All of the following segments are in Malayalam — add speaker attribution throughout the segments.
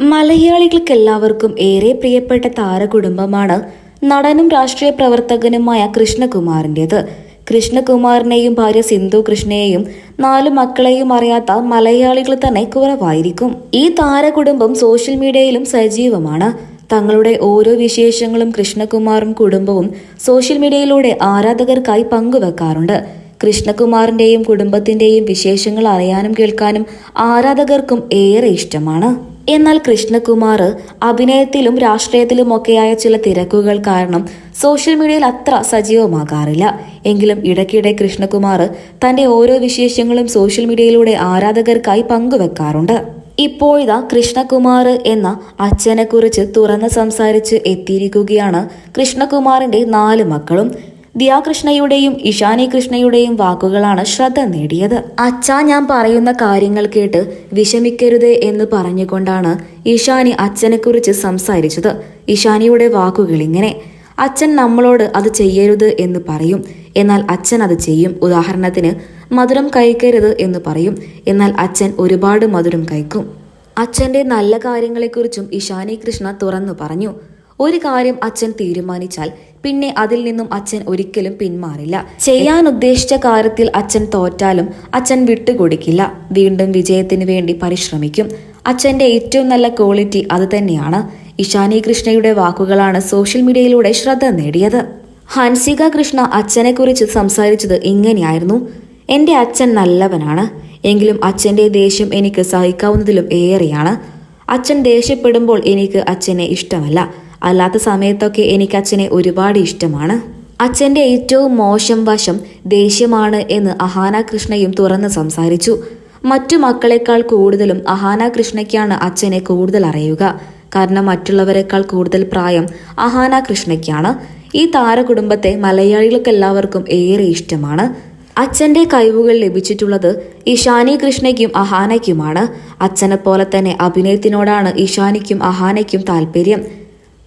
Speaker 1: മലയാളികൾക്കെല്ലാവർക്കും ഏറെ പ്രിയപ്പെട്ട താരകുടുംബമാണ് നടനും രാഷ്ട്രീയ പ്രവർത്തകനുമായ കൃഷ്ണകുമാറിന്റെത് കൃഷ്ണകുമാറിനെയും ഭാര്യ സിന്ധു കൃഷ്ണയെയും നാല് മക്കളെയും അറിയാത്ത മലയാളികൾ തന്നെ കുറവായിരിക്കും. ഈ താരകുടുംബം സോഷ്യൽ മീഡിയയിലും സജീവമാണ്. തങ്ങളുടെ ഓരോ വിശേഷങ്ങളും കൃഷ്ണകുമാറും കുടുംബവും സോഷ്യൽ മീഡിയയിലൂടെ ആരാധകർക്കായി പങ്കുവെക്കാറുണ്ട്. കൃഷ്ണകുമാറിന്റെയും കുടുംബത്തിന്റെയും വിശേഷങ്ങൾ അറിയാനും കേൾക്കാനും ആരാധകർക്കും ഏറെ ഇഷ്ടമാണ്. എന്നാൽ കൃഷ്ണകുമാർ അഭിനയത്തിലും രാഷ്ട്രീയത്തിലുമൊക്കെയായ ചില തിരക്കുകൾ കാരണം സോഷ്യൽ മീഡിയയിൽ അത്ര സജീവമാകാറില്ല. എങ്കിലും ഇടയ്ക്കിടെ കൃഷ്ണകുമാർ തന്റെ ഓരോ വിശേഷങ്ങളും സോഷ്യൽ മീഡിയയിലൂടെ ആരാധകർക്കായി പങ്കുവെക്കാറുണ്ട്. ഇപ്പോഴിതാ കൃഷ്ണകുമാർ എന്ന അച്ഛനെക്കുറിച്ച് തുറന്ന് സംസാരിച്ച് എത്തിയിരിക്കുകയാണ് കൃഷ്ണകുമാറിന്റെ നാല് മക്കളും. ദിയാകൃഷ്ണയുടെയും ഇഷാനി കൃഷ്ണയുടെയും വാക്കുകളാണ് ശ്രദ്ധ നേടിയത്. അച്ഛാ ഞാൻ പറയുന്ന കാര്യങ്ങൾ കേട്ട് വിഷമിക്കരുത് എന്ന് പറഞ്ഞുകൊണ്ടാണ് ഇഷാനി അച്ഛനെക്കുറിച്ച് സംസാരിച്ചത്. ഇഷാനിയുടെ വാക്കുകൾ ഇങ്ങനെ അച്ഛൻ നമ്മളോട് അത് ചെയ്യരുത് എന്ന് പറയും. എന്നാൽ അച്ഛൻ അത് ചെയ്യും. ഉദാഹരണത്തിന് മധുരം കഴിക്കരുത് എന്ന് പറയും. എന്നാൽ അച്ഛൻ ഒരുപാട് മധുരം കഴിക്കും. അച്ഛന്റെ നല്ല കാര്യങ്ങളെക്കുറിച്ചും ഇഷാനി കൃഷ്ണ തുറന്നു പറഞ്ഞു. ഒരു കാര്യം അച്ഛൻ തീരുമാനിച്ചാൽ പിന്നെ അതിൽ നിന്നും അച്ഛൻ ഒരിക്കലും പിന്മാറില്ല. ചെയ്യാൻ ഉദ്ദേശിച്ച കാര്യത്തിൽ അച്ഛൻ തോറ്റാലും അച്ഛൻ വിട്ടുകൊടുക്കില്ല. വീണ്ടും വിജയത്തിന് വേണ്ടി പരിശ്രമിക്കും. അച്ഛന്റെ ഏറ്റവും നല്ല ക്വാളിറ്റി അത് തന്നെയാണ്. ഇഷാനി കൃഷ്ണയുടെ വാക്കുകളാണ് സോഷ്യൽ മീഡിയയിലൂടെ ശ്രദ്ധ നേടിയത്. ഹൻസിക കൃഷ്ണ അച്ഛനെ കുറിച്ച് സംസാരിച്ചത് ഇങ്ങനെയായിരുന്നു. എന്റെ അച്ഛൻ നല്ലവനാണ്. എങ്കിലും അച്ഛന്റെ ദേഷ്യം എനിക്ക് സഹിക്കാവുന്നതിലും ഏറെയാണ്. അച്ഛൻ ദേഷ്യപ്പെടുമ്പോൾ എനിക്ക് അച്ഛനെ ഇഷ്ടമല്ല. അല്ലാത്ത സമയത്തൊക്കെ എനിക്ക് അച്ഛനെ ഒരുപാട് ഇഷ്ടമാണ്. അച്ഛന്റെ ഏറ്റവും മോശം വശം ദേഷ്യമാണ് എന്ന് അഹാന കൃഷ്ണയും തുറന്ന് സംസാരിച്ചു. മറ്റു മക്കളെക്കാൾ കൂടുതലും അഹാന കൃഷ്ണയ്ക്കാണ് അച്ഛനെ കൂടുതൽ അറിയുക. കാരണം മറ്റുള്ളവരെക്കാൾ കൂടുതൽ പ്രായം അഹാന കൃഷ്ണയ്ക്കാണ് ഈ താരകുടുംബത്തെ മലയാളികൾക്കെല്ലാവർക്കും ഏറെ ഇഷ്ടമാണ്. അച്ഛന്റെ കഴിവുകൾ ലഭിച്ചിട്ടുള്ളത് ഇഷാനി കൃഷ്ണയ്ക്കും അഹാനയ്ക്കുമാണ്. അച്ഛനെ പോലെ തന്നെ അഭിനയത്തിനോടാണ് ഇഷാനിക്കും അഹാനയ്ക്കും താല്പര്യം.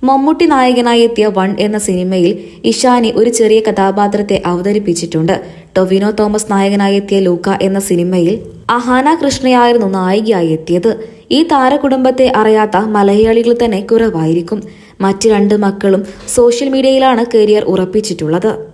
Speaker 1: മമ്മൂട്ടി നായകനായി എത്തിയ വൺ എന്ന സിനിമയിൽ ഇഷാനി ഒരു ചെറിയ കഥാപാത്രത്തെ അവതരിപ്പിച്ചിട്ടുണ്ട്. ടൊവിനോ തോമസ് നായകനായി എത്തിയ ലൂക്ക എന്ന സിനിമയിൽ അഹാന കൃഷ്ണയായിരുന്നു നായികയായി എത്തിയത്. ഈ താരകുടുംബത്തെ അറിയാത്ത മലയാളികൾ തന്നെ കുറവായിരിക്കും. മറ്റ് രണ്ട് മക്കളും സോഷ്യൽ മീഡിയയിലാണ് കരിയർ ഉറപ്പിച്ചിട്ടുള്ളത്.